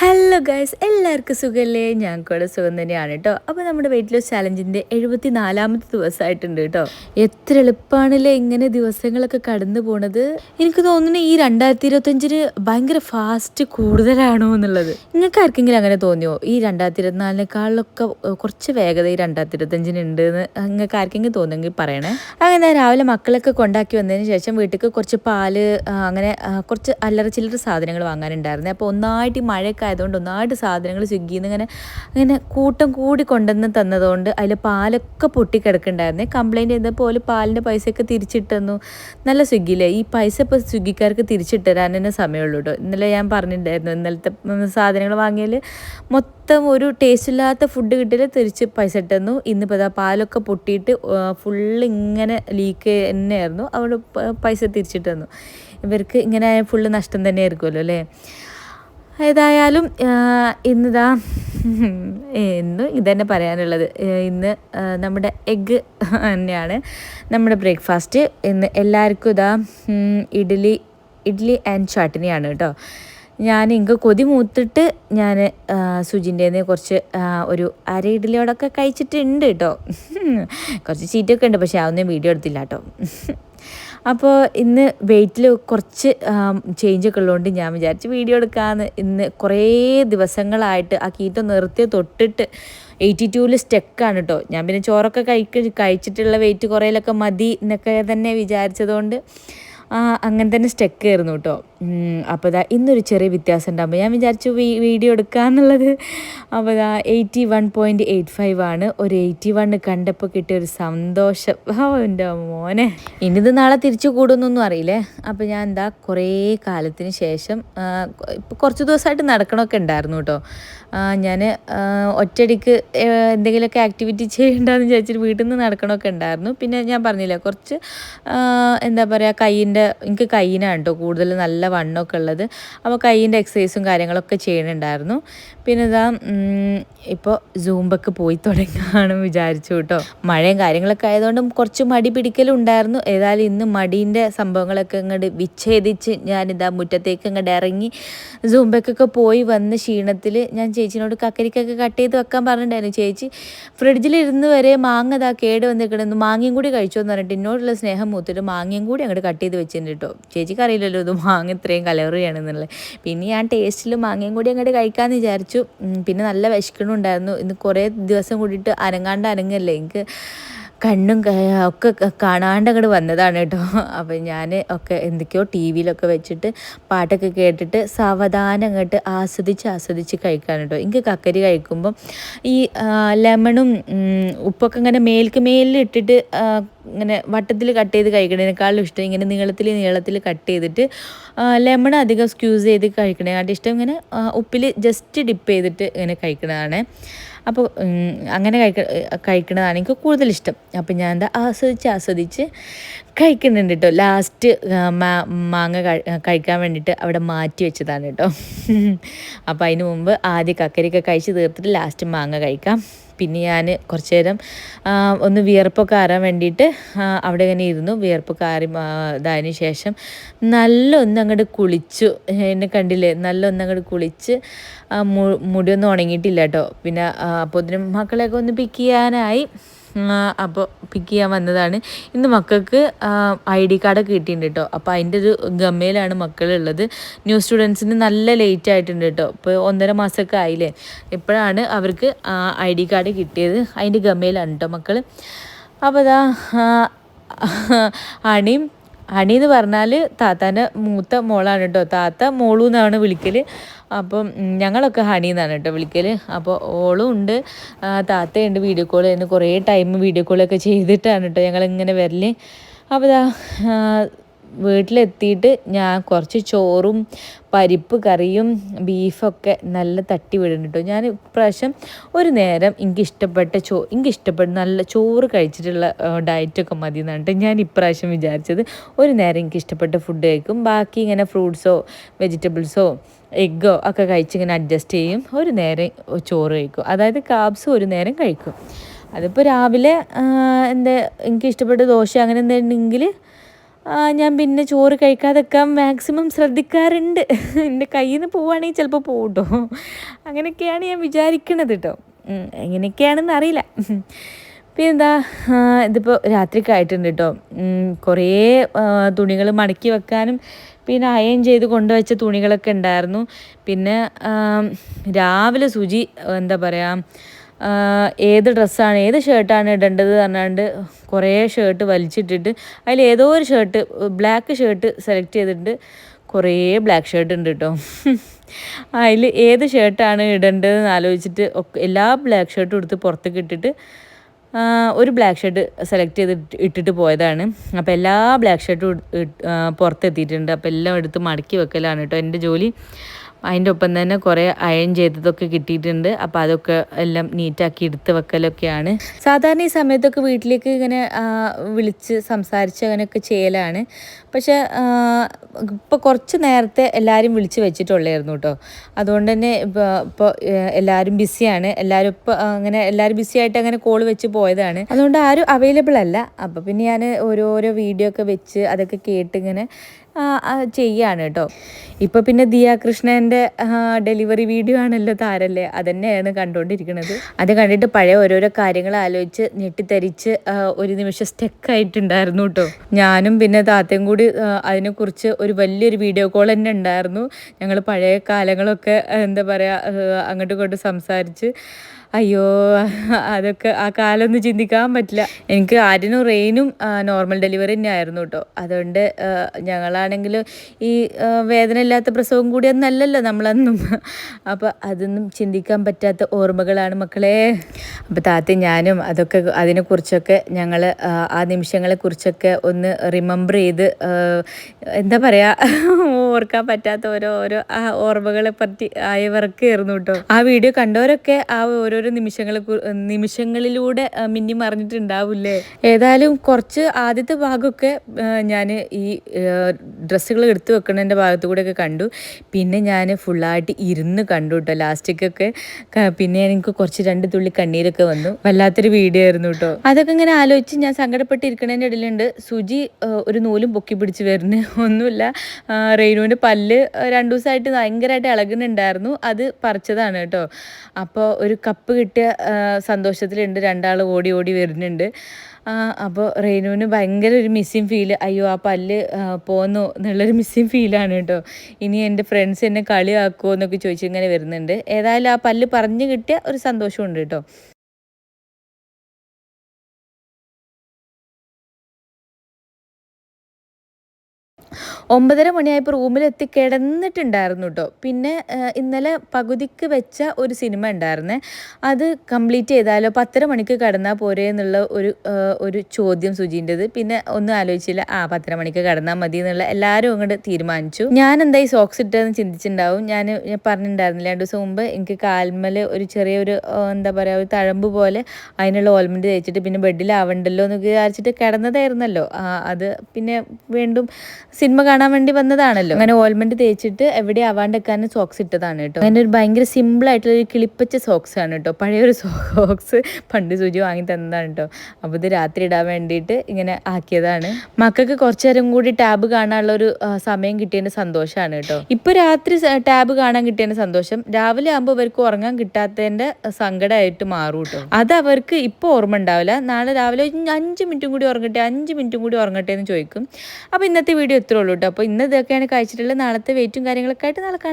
Hello guys എല്ലാവർക്കും സുഖമല്ലേ ഞാൻ കൂടെ സുഖം തന്നെയാണ് കേട്ടോ അപ്പോൾ നമ്മുടെ വെയിറ്റ് ലോസ് ചാലഞ്ചിന്റെ എഴുപത്തി നാലാമത്തെ ദിവസമായിട്ടുണ്ട് കേട്ടോ എത്ര എളുപ്പമാണല്ലേ ഇങ്ങനെ ദിവസങ്ങളൊക്കെ കടന്നു പോണത്? എനിക്ക് തോന്നുന്നു ഈ രണ്ടായിരത്തി ഇരുപത്തഞ്ചിന് ഭയങ്കര ഫാസ്റ്റ് കൂടുതലാണോ എന്നുള്ളത്. നിങ്ങൾക്ക് ആർക്കെങ്കിലും അങ്ങനെ തോന്നിയോ? ഈ രണ്ടായിരത്തി ഇരുപത്തിനാലിനേക്കാളിലൊക്കെ കുറച്ച് വേഗത ഈ രണ്ടായിരത്തി ഇരുപത്തഞ്ചിന് ഉണ്ട് എന്ന് നിങ്ങൾക്ക് ആർക്കെങ്കിലും തോന്നുമെങ്കിൽ പറയണേ. അങ്ങനെ രാവിലെ മക്കളൊക്കെ കൊണ്ടാക്കി വന്നതിന് ശേഷം വീട്ടിൽ കുറച്ച് പാൽ അങ്ങനെ കുറച്ച് അല്ലറ ചില്ലറ സാധനങ്ങൾ വാങ്ങാനുണ്ടായിരുന്നു. അപ്പോൾ ഒന്നായിട്ട് ഈ മഴയൊക്കെ ആയതുകൊണ്ട് ഒന്നായിട്ട് സാധനങ്ങൾ സ്വിഗ്ഗിയിൽ നിന്ന് ഇങ്ങനെ ഇങ്ങനെ കൂട്ടം കൂടി കൊണ്ടുവന്ന് തന്നതുകൊണ്ട് അതിൽ പാലൊക്കെ പൊട്ടിക്കിടക്കുന്നുണ്ടായിരുന്നേ. കംപ്ലയിന്റ് ചെയ്തപ്പോൾ പോലെ പാലിന്റെ പൈസയൊക്കെ തിരിച്ചിട്ടെന്നു. നല്ല സ്വിഗ്ഗിയിലെ ഈ പൈസ ഇപ്പോൾ സ്വിഗ്ഗിക്കാർക്ക് തിരിച്ചിട്ട് തരാൻ തന്നെ സമയമുള്ളൂ കേട്ടോ ഇന്നലെ ഞാൻ പറഞ്ഞിട്ടുണ്ടായിരുന്നു ഇന്നലത്തെ സാധനങ്ങൾ വാങ്ങിയാൽ മൊത്തം ഒരു ടേസ്റ്റ് ഇല്ലാത്ത ഫുഡ് കിട്ടിയാൽ തിരിച്ച് പൈസ ഇട്ടെന്നു. ഇന്നിപ്പോൾ ഇതാ പാലൊക്കെ പൊട്ടിയിട്ട് ഫുള്ള് ഇങ്ങനെ ലീക്ക് തന്നെയായിരുന്നു. അവിടെ പൈസ തിരിച്ചിട്ടെന്നു ഇവർക്ക് ഇങ്ങനെ ഫുള്ള് നഷ്ടം തന്നെ ആയിരിക്കുമല്ലോ അല്ലേ? ഏതായാലും ഇന്നിതാ എന്നും ഇതന്നെ പറയാനുള്ളത്. ഇന്ന് നമ്മുടെ എഗ്ഗ് തന്നെയാണ് നമ്മുടെ ബ്രേക്ക്ഫാസ്റ്റ്. ഇന്ന് എല്ലാവർക്കും ഇതാ ഇഡ്ഡലി ഇഡ്ഡലി ആൻഡ് ചട്നിയാണ് കേട്ടോ. ഞാൻ ഇങ്ങ് കൊതി മൂത്തിട്ട് ഞാൻ സുജിന്റെ കുറച്ച് ഒരു അര ഇഡ്ഡലിയോടൊക്കെ കഴിച്ചിട്ടുണ്ട് കേട്ടോ. കുറച്ച് ചീറ്റൊക്കെ ഉണ്ട് പക്ഷേ അതൊന്നും വീഡിയോ എടുത്തില്ല കേട്ടോ. അപ്പോൾ ഇന്ന് വെയിറ്റിൽ കുറച്ച് ചേഞ്ച് ഒക്കെ ഉള്ളതുകൊണ്ട് ഞാൻ വിചാരിച്ച് വീഡിയോ എടുക്കാമെന്ന് ഇന്ന് കുറേ ദിവസങ്ങളായിട്ട് ആ കീറ്റം നിർത്തി തൊട്ടിട്ട് എയ്റ്റി ടൂവിൽ സ്റ്റെക്കാണ് കേട്ടോ ഞാൻ പിന്നെ ചോറൊക്കെ കഴിക്ക കഴിച്ചിട്ടുള്ള വെയിറ്റ് കുറേലൊക്കെ മതി എന്നൊക്കെ തന്നെ വിചാരിച്ചതുകൊണ്ട് അങ്ങനെ തന്നെ സ്റ്റെക്ക് ആയിരുന്നു കേട്ടോ അപ്പോൾ ഇതാ ഇന്നൊരു ചെറിയ വ്യത്യാസം ഉണ്ടാകുമ്പോൾ ഞാൻ വിചാരിച്ചു വീഡിയോ എടുക്കാന്നുള്ളത്. അപ്പോൾ ഇതാ eighty one point eight five ആണ്. ഒരു എയ്റ്റി വൺ കണ്ടപ്പോൾ കിട്ടിയ ഒരു സന്തോഷം. എന്റെ മോനെ. ഇനിത് നാളെ തിരിച്ചു കൂടുന്നൊന്നും അറിയില്ലേ? അപ്പോൾ ഞാൻ എന്താ കുറേ കാലത്തിന് ശേഷം ഇപ്പോൾ കുറച്ച് ദിവസമായിട്ട് നടക്കണമൊക്കെ ഉണ്ടായിരുന്നു കേട്ടോ ഞാൻ ഒറ്റയടിക്ക് എന്തെങ്കിലുമൊക്കെ ആക്ടിവിറ്റി ചെയ്യണ്ടെന്ന് വിചാരിച്ചിട്ട് വീട്ടിൽ നിന്ന് നടക്കണമൊക്കെ ഉണ്ടായിരുന്നു. പിന്നെ ഞാൻ പറഞ്ഞില്ല കുറച്ച് എന്താ പറയുക കയ്യിന്റെ എനിക്ക് കയ്യിനാണ് കേട്ടോ കൂടുതൽ നല്ല വണ്ണമൊക്കെ ഉള്ളത്. അപ്പോൾ കയ്യിന്റെ എക്സസൈസും കാര്യങ്ങളൊക്കെ ചെയ്യണുണ്ടായിരുന്നു. പിന്നെ ഇതാ ഇപ്പോൾ സൂമ്പൊക്കെ പോയി തുടങ്ങാണ് വിചാരിച്ചു കേട്ടോ. മഴയും കാര്യങ്ങളൊക്കെ ആയതുകൊണ്ടും കുറച്ച് മടി പിടിക്കലുണ്ടായിരുന്നു. ഏതായാലും ഇന്ന് മടീന്റെ സംഭവങ്ങളൊക്കെ ഇങ്ങോട്ട് വിച്ഛേദിച്ച് ഞാനിതാ മുറ്റത്തേക്ക് ഇങ്ങോട്ട് ഇറങ്ങി സൂമ്പക്കൊക്കെ പോയി വന്ന് ക്ഷീണത്തിൽ ഞാൻ ചേച്ചിനോട് കക്കരിക്കൊക്കെ കട്ട് ചെയ്ത് വെക്കാൻ പറഞ്ഞിട്ടുണ്ടായിരുന്നു. ചേച്ചി ഫ്രിഡ്ജിലിരുന്ന് വരെ മാങ്ങ ഇതാ കേട് വന്നിരിക്കണമെന്ന് മാങ്ങയും കൂടി കഴിച്ചോ എന്ന് പറഞ്ഞിട്ട് എന്നോടുള്ള സ്നേഹം മൂത്തിട്ട് മാങ്ങയും കൂടി അങ്ങോട്ട് കട്ട് ചെയ്ത് വെച്ചിട്ടുണ്ട് കേട്ടോ ചേച്ചിക്ക് അറിയില്ലല്ലോ ഇത് മാങ്ങ ഇത്രയും കലറിയാണെന്നുള്ളത് പിന്നെ ഞാൻ ടേസ്റ്റിൽ മാങ്ങയും കൂടി അങ്ങോട്ട് കഴിക്കാമെന്ന് വിചാരിച്ചു. പിന്നെ നല്ല വിശക്കണുണ്ടായിരുന്നു. ഇന്ന് കുറേ ദിവസം കൂടിയിട്ട് അനങ്ങാണ്ട് അനങ്ങല്ലേ. എനിക്ക് കണ്ണും ഒക്കെ കാണാണ്ട് അങ്ങോട്ട് വന്നതാണ് കേട്ടോ. അപ്പം ഞാൻ ഒക്കെ എന്തൊക്കെയോ ടി വിയിലൊക്കെ വെച്ചിട്ട് പാട്ടൊക്കെ കേട്ടിട്ട് സാവധാനം അങ്ങോട്ട് ആസ്വദിച്ച് ആസ്വദിച്ച് കഴിക്കാൻ കേട്ടോ. എനിക്ക് കക്കരി കഴിക്കുമ്പം ഈ ലെമണും ഉപ്പൊക്കെ ഇങ്ങനെ മേൽക്ക് മേലിൽ ഇട്ടിട്ട് ഇങ്ങനെ വട്ടത്തിൽ കട്ട് ചെയ്ത് കഴിക്കണേക്കാളും ഇഷ്ടം ഇങ്ങനെ നീളത്തിൽ നീളത്തിൽ കട്ട് ചെയ്തിട്ട് ലെമൺ അധികം സ്ക്യൂസ് ചെയ്ത് കഴിക്കണേക്കാട്ടും ഇഷ്ടം ഇങ്ങനെ ഉപ്പിൽ ജസ്റ്റ് ഡിപ്പ് ചെയ്തിട്ട് ഇങ്ങനെ കഴിക്കണതാണ്. അപ്പോൾ അങ്ങനെ കഴിക്ക കഴിക്കുന്നതാണ് എനിക്ക് കൂടുതൽ ഇഷ്ടം അപ്പോൾ ഞാൻ എന്താ ആസ്വദിച്ച് ആസ്വദിച്ച് കഴിക്കുന്നുണ്ട് കേട്ടോ. ലാസ്റ്റ് മാങ്ങ കഴിക്കാൻ വേണ്ടിയിട്ട് അവിടെ മാറ്റി വെച്ചതാണ് കേട്ടോ. അപ്പോൾ അതിന് മുമ്പ് ആദ്യം കക്കരിയൊക്കെ കഴിച്ച് തീർത്തിട്ട് ലാസ്റ്റ് മാങ്ങ കഴിക്കാം. പിന്നെ ഞാൻ കുറച്ച് നേരം ഒന്ന് വിയർപ്പൊക്കെ ആറാൻ വേണ്ടിയിട്ട് അവിടെ ഇങ്ങനെ ഇരുന്നു. വിയർപ്പൊക്കെ ആറി ഇതായതിനു ശേഷം നല്ല ഒന്ന് അങ്ങോട്ട് കുളിച്ചു. എന്നെ കണ്ടില്ലേ? നല്ല ഒന്ന് അങ്ങോട്ട് കുളിച്ച് മുടിയൊന്നും ഉണങ്ങിയിട്ടില്ല കേട്ടോ. പിന്നെ അപ്പോൾ മക്കളെയൊക്കെ ഒന്ന് പിക്ക് ചെയ്യാനായി. അപ്പോൾ പിക്ക് ചെയ്യാൻ വന്നതാണ്. ഇന്ന് മക്കൾക്ക് ഐ ഡി കാർഡൊക്കെ കിട്ടിയിട്ടുണ്ട് കേട്ടോ അപ്പോൾ അതിന്റെ ഒരു ഗമ്മയിലാണ് മക്കളുള്ളത്. ന്യൂ സ്റ്റുഡൻസിന് നല്ല ലേറ്റ് ആയിട്ടുണ്ട് കേട്ടോ ഇപ്പോൾ ഒന്നര മാസമൊക്കെ ആയില്ലേ? ഇപ്പോഴാണ് അവർക്ക് ഐ ഡി കാർഡ് കിട്ടിയത്. അതിന്റെ ഗമ്മയിലാണ് കേട്ടോ മക്കൾ അപ്പോൾ അതാ അണിയും ഹണി എന്ന് പറഞ്ഞാൽ താത്താന്റെ മൂത്ത മോളാണ് കേട്ടോ. താത്ത മോളു എന്നാണ് വിളിക്കൽ അപ്പം ഞങ്ങളൊക്കെ ഹണി എന്നാണ് കേട്ടോ വിളിക്കൽ അപ്പോൾ ഓളും ഉണ്ട്. താത്തയുണ്ട് വീഡിയോ കോൾ തന്നെ കുറേ ടൈം വീഡിയോ കോളൊക്കെ ചെയ്തിട്ടാണ് കേട്ടോ ഞങ്ങളിങ്ങനെ വരൽ അപ്പോൾ ഇതാ വീട്ടിലെത്തിയിട്ട് ഞാൻ കുറച്ച് ചോറും പരിപ്പ് കറിയും ബീഫൊക്കെ നല്ല തട്ടി വിടുന്നു കേട്ടോ. ഞാൻ ഇപ്രാവശ്യം ഒരു നേരം എനിക്ക് ഇഷ്ടപ്പെട്ട ചോ എനിക്ക് ഇഷ്ടപ്പെട്ട നല്ല ചോറ് കഴിച്ചിട്ടുള്ള ഡയറ്റൊക്കെ മതി എന്നാണ് ഞാൻ ഇപ്രാവശ്യം വിചാരിച്ചത്. ഒരു നേരം എനിക്ക് ഇഷ്ടപ്പെട്ട ഫുഡ് കഴിക്കും. ബാക്കി ഇങ്ങനെ ഫ്രൂട്ട്സോ വെജിറ്റബിൾസോ എഗ്ഗോ ഒക്കെ കഴിച്ച് ഇങ്ങനെ അഡ്ജസ്റ്റ് ചെയ്യും. ഒരു നേരം ചോറ് കഴിക്കും. അതായത് കാബ്സ് ഒരു നേരം കഴിക്കും. അതിപ്പോൾ രാവിലെ എന്താ എനിക്ക് ഇഷ്ടപ്പെട്ട ദോശ അങ്ങനെ എന്തെങ്കിലും ഞാൻ പിന്നെ ചോറ് കഴിക്കാതെക്കാൻ മാക്സിമം ശ്രദ്ധിക്കാറുണ്ട്. എന്റെ കയ്യിൽ നിന്ന് പോവുകയാണെങ്കിൽ ചിലപ്പോൾ പോകും കേട്ടോ അങ്ങനെയൊക്കെയാണ് ഞാൻ വിചാരിക്കണത് കേട്ടോ എങ്ങനെയൊക്കെയാണെന്ന് അറിയില്ല. പിന്നെന്താ ഇതിപ്പോൾ രാത്രിക്ക് ആയിട്ടുണ്ട് കേട്ടോ കുറേ തുണികൾ മടക്കി വെക്കാനും പിന്നെ അയൺ ചെയ്ത് കൊണ്ടുവച്ച തുണികളൊക്കെ ഉണ്ടായിരുന്നു. പിന്നെ രാവിലെ സുചി എന്താ പറയുക ഏത് ഡ്രസ്സാണ് ഏത് ഷർട്ടാണ് ഇടേണ്ടത് പറഞ്ഞാണ്ട് കുറേ ഷർട്ട് വലിച്ചിട്ടിട്ട് അതിൽ ഏതോ ഒരു ഷർട്ട് ബ്ലാക്ക് ഷർട്ട് സെലക്ട് ചെയ്തിട്ട് കുറേ ബ്ലാക്ക് ഷർട്ട് ഉണ്ട് കേട്ടോ അതിൽ ഏത് ഷർട്ടാണ് ഇടേണ്ടതെന്ന് ആലോചിച്ചിട്ട് എല്ലാ ബ്ലാക്ക് ഷർട്ടും എടുത്ത് പുറത്തേക്ക് ഇട്ടിട്ട് ഒരു ബ്ലാക്ക് ഷർട്ട് സെലക്ട് ചെയ്ത് ഇട്ടിട്ട് പോയതാണ്. അപ്പോൾ എല്ലാ ബ്ലാക്ക് ഷർട്ടും പുറത്തെത്തിയിട്ടുണ്ട്. അപ്പോൾ എല്ലാം എടുത്ത് മടക്കി വെക്കലാണ് കേട്ടോ എന്റെ ജോലി. അതിന്റെ ഒപ്പം തന്നെ കുറേ അയൺ ചെയ്തതൊക്കെ കിട്ടിയിട്ടുണ്ട്. അപ്പോൾ അതൊക്കെ എല്ലാം നീറ്റാക്കി എടുത്ത് വെക്കലൊക്കെയാണ്. സാധാരണ ഈ സമയത്തൊക്കെ വീട്ടിലേക്ക് ഇങ്ങനെ വിളിച്ച് സംസാരിച്ച് അങ്ങനെയൊക്കെ ചെയ്യലാണ്. പക്ഷേ ഇപ്പോൾ കുറച്ച് നേരത്തെ എല്ലാവരും വിളിച്ച് വെച്ചിട്ടുള്ളായിരുന്നു കേട്ടോ. അതുകൊണ്ട് തന്നെ ഇപ്പോൾ ഇപ്പോൾ എല്ലാവരും ബിസിയാണ്. എല്ലാവരും ഇപ്പോൾ അങ്ങനെ എല്ലാവരും ബിസി ആയിട്ട് അങ്ങനെ കോൾ വെച്ച് പോയതാണ്. അതുകൊണ്ട് ആരും അവൈലബിൾ അല്ല. അപ്പോൾ പിന്നെ ഞാൻ ഓരോരോ വീഡിയോ ഒക്കെ വെച്ച് അതൊക്കെ കേട്ടിങ്ങനെ ചെയ്യാണ് കേട്ടോ. ഇപ്പൊ പിന്നെ ദിയ കൃഷ്ണന്റെ ഡെലിവറി വീഡിയോ ആണല്ലോ താരല്ലേ? അതന്നെയാണ് കണ്ടുകൊണ്ടിരിക്കുന്നത് അത് കണ്ടിട്ട് പഴയ ഓരോരോ കാര്യങ്ങൾ ആലോചിച്ച് ഞെട്ടിത്തരിച്ച് ഒരു നിമിഷം സ്റ്റെക്കായിട്ടുണ്ടായിരുന്നു കേട്ടോ ഞാനും പിന്നെ താത്തയും കൂടി അതിനെക്കുറിച്ച് ഒരു വലിയൊരു വീഡിയോ കോൾ തന്നെ ഉണ്ടായിരുന്നു. ഞങ്ങൾ പഴയ കാലങ്ങളൊക്കെ എന്താ പറയുക അങ്ങോട്ടും ഇങ്ങോട്ടും സംസാരിച്ച് അയ്യോ അതൊക്കെ ആ കാലമൊന്നും ചിന്തിക്കാൻ പറ്റില്ല. എനിക്ക് ആര്യനും റെയിനും നോർമൽ ഡെലിവറി തന്നെ ആയിരുന്നു കേട്ടോ. അതുകൊണ്ട് ഞങ്ങളാണെങ്കിൽ ഈ വേദന ഇല്ലാത്ത പ്രസവം കൂടി അല്ലല്ലോ നമ്മളന്നും. അപ്പോൾ അതൊന്നും ചിന്തിക്കാൻ പറ്റാത്ത ഓർമ്മകളാണ് മക്കളെ. അപ്പോൾ താത്ത ഞാനും അതൊക്കെ അതിനെക്കുറിച്ചൊക്കെ ഞങ്ങൾ ആ നിമിഷങ്ങളെക്കുറിച്ചൊക്കെ ഒന്ന് റിമെമ്പർ ചെയ്ത് എന്താ പറയുക ഓർക്കാൻ പറ്റാത്ത ഓരോ ഓരോ ആ ഓർമ്മകളെ പറ്റി ആയവർക്കായിരുന്നു കേട്ടോ. ആ വീഡിയോ കണ്ടവരൊക്കെ ആ ഓരോ ഓരോരോ നിമിഷങ്ങളെ നിമിഷങ്ങളിലൂടെ മിന്നി മറിഞ്ഞിട്ടുണ്ടാവില്ലേ? ഏതായാലും കുറച്ച് ആദ്യത്തെ ഭാഗമൊക്കെ ഞാൻ ഈ ഡ്രസ്സുകൾ എടുത്തു വെക്കുന്നതിന്റെ ഭാഗത്തു കൂടെയൊക്കെ കണ്ടു. പിന്നെ ഞാൻ ഫുള്ളായിട്ട് ഇരുന്ന് കണ്ടു കേട്ടോ ലാസ്റ്റിക്കൊക്കെ. പിന്നെ എനിക്ക് കുറച്ച് രണ്ട് തുള്ളി കണ്ണീരൊക്കെ വന്നു. വല്ലാത്തൊരു വീഡിയോ ആയിരുന്നു കേട്ടോ അതൊക്കെ ഇങ്ങനെ ആലോചിച്ച് ഞാൻ സങ്കടപ്പെട്ടിരിക്കണതിന്റെ ഇടയിലുണ്ട്. സുജി ഒരു നൂലും പൊക്കി പിടിച്ച് വരുന്നു. ഒന്നുമില്ല. റെയിനുവിന്റെ പല്ല് രണ്ടു ദിവസമായിട്ട് ഭയങ്കരമായിട്ട് ഇളകുന്നുണ്ടായിരുന്നു. അത് പറിച്ചതാണ് കേട്ടോ അപ്പോൾ ഒരു കപ്പ് കിട്ടിയ സന്തോഷത്തിലുണ്ട്. രണ്ടാൾ ഓടി ഓടി വരുന്നുണ്ട്. അപ്പോൾ റെയിനുവിന് ഭയങ്കര ഒരു മിസ്സിങ് ഫീൽ അയ്യോ ആ പല്ല് പോന്നു എന്നുള്ളൊരു മിസ്സിങ് ഫീലാണ് കേട്ടോ. ഇനി എന്റെ ഫ്രണ്ട്സ് എന്നെ കളിയാക്കുമോ എന്നൊക്കെ ചോദിച്ചിങ്ങനെ വരുന്നുണ്ട്. ഏതായാലും ആ പല്ല് പറഞ്ഞു കിട്ടിയ ഒരു സന്തോഷമുണ്ട് കേട്ടോ. ഒമ്പതര മണിയായപ്പോൾ റൂമിലെത്തി കിടന്നിട്ടുണ്ടായിരുന്നു കേട്ടോ പിന്നെ ഇന്നലെ പകുതിക്ക് വെച്ച ഒരു സിനിമ ഉണ്ടായിരുന്നേ. അത് കംപ്ലീറ്റ് ചെയ്താലോ? പത്തര മണിക്ക് കടന്നാൽ പോരെ എന്നുള്ള ഒരു ഒരു ചോദ്യം സുജീന്റെത് പിന്നെ ഒന്നും ആലോചിച്ചില്ല. ആ പത്തര മണിക്ക് കടന്നാൽ മതി എന്നുള്ള എല്ലാവരും അങ്ങോട്ട് തീരുമാനിച്ചു. ഞാൻ എന്തായി സോക്സ് ഇട്ടതെന്ന് ചിന്തിച്ചിട്ടുണ്ടാവും ഞാൻ പറഞ്ഞിട്ടുണ്ടായിരുന്നില്ല രണ്ട് ദിവസം മുമ്പ് എനിക്ക് കാൽമൽ ഒരു ചെറിയൊരു എന്താ പറയുക ഒരു തഴമ്പ് പോലെ അതിനുള്ള ഓൽമെന്റ് തേച്ചിട്ട് പിന്നെ ബെഡിലാവണ്ടല്ലോ എന്ന് വിചാരിച്ചിട്ട് കിടന്നതായിരുന്നല്ലോ. അത് പിന്നെ വീണ്ടും സിനിമ കാണാൻ വേണ്ടി വന്നതാണല്ലോ. അങ്ങനെ ഓയിൽമെന്റ് തേച്ചിട്ട് എവിടെ ആവാണ്ടെക്കാനും സോക്സ് ഇട്ടതാണ് കേട്ടോ. അങ്ങനെ ഒരു ഭയങ്കര സിമ്പിൾ ആയിട്ടുള്ള ഒരു കിളിപ്പച്ച സോക്സ് ആണ് കേട്ടോ. പഴയ ഒരു സോക്സ് പണ്ട് സുജി വാങ്ങി തന്നതാണ് കേട്ടോ. അപ്പോൾ ഇത് രാത്രി ഇടാൻ വേണ്ടിയിട്ട് ഇങ്ങനെ ആക്കിയതാണ്. മക്കൾക്ക് കുറച്ചു നേരം കൂടി ടാബ് കാണാനുള്ള ഒരു സമയം കിട്ടിയതിന്റെ സന്തോഷമാണ് കേട്ടോ. ഇപ്പൊ രാത്രി ടാബ് കാണാൻ കിട്ടിയതിന്റെ സന്തോഷം. രാവിലെ ആകുമ്പോൾ അവർക്ക് ഉറങ്ങാൻ കിട്ടാത്തതിന്റെ സങ്കടമായിട്ട് മാറും കേട്ടോ. അത് അവർക്ക് ഇപ്പൊ ഓർമ്മ ഉണ്ടാവില്ല. നാളെ രാവിലെ അഞ്ച് മിനിറ്റും കൂടി ഉറങ്ങട്ടെ അഞ്ച് മിനിറ്റും കൂടി ഉറങ്ങട്ടെ എന്ന് ചോദിക്കും. അപ്പോൾ ഇന്നത്തെ വീഡിയോ ഇത്രേ കേട്ടോ. അപ്പോൾ ഇന്ന് ഇതൊക്കെയാണ് കഴിച്ചിട്ടുള്ളത് നാളത്തെ വെയിറ്റും കാര്യങ്ങളൊക്കെ ആയിട്ട് നാളെ കാണാം.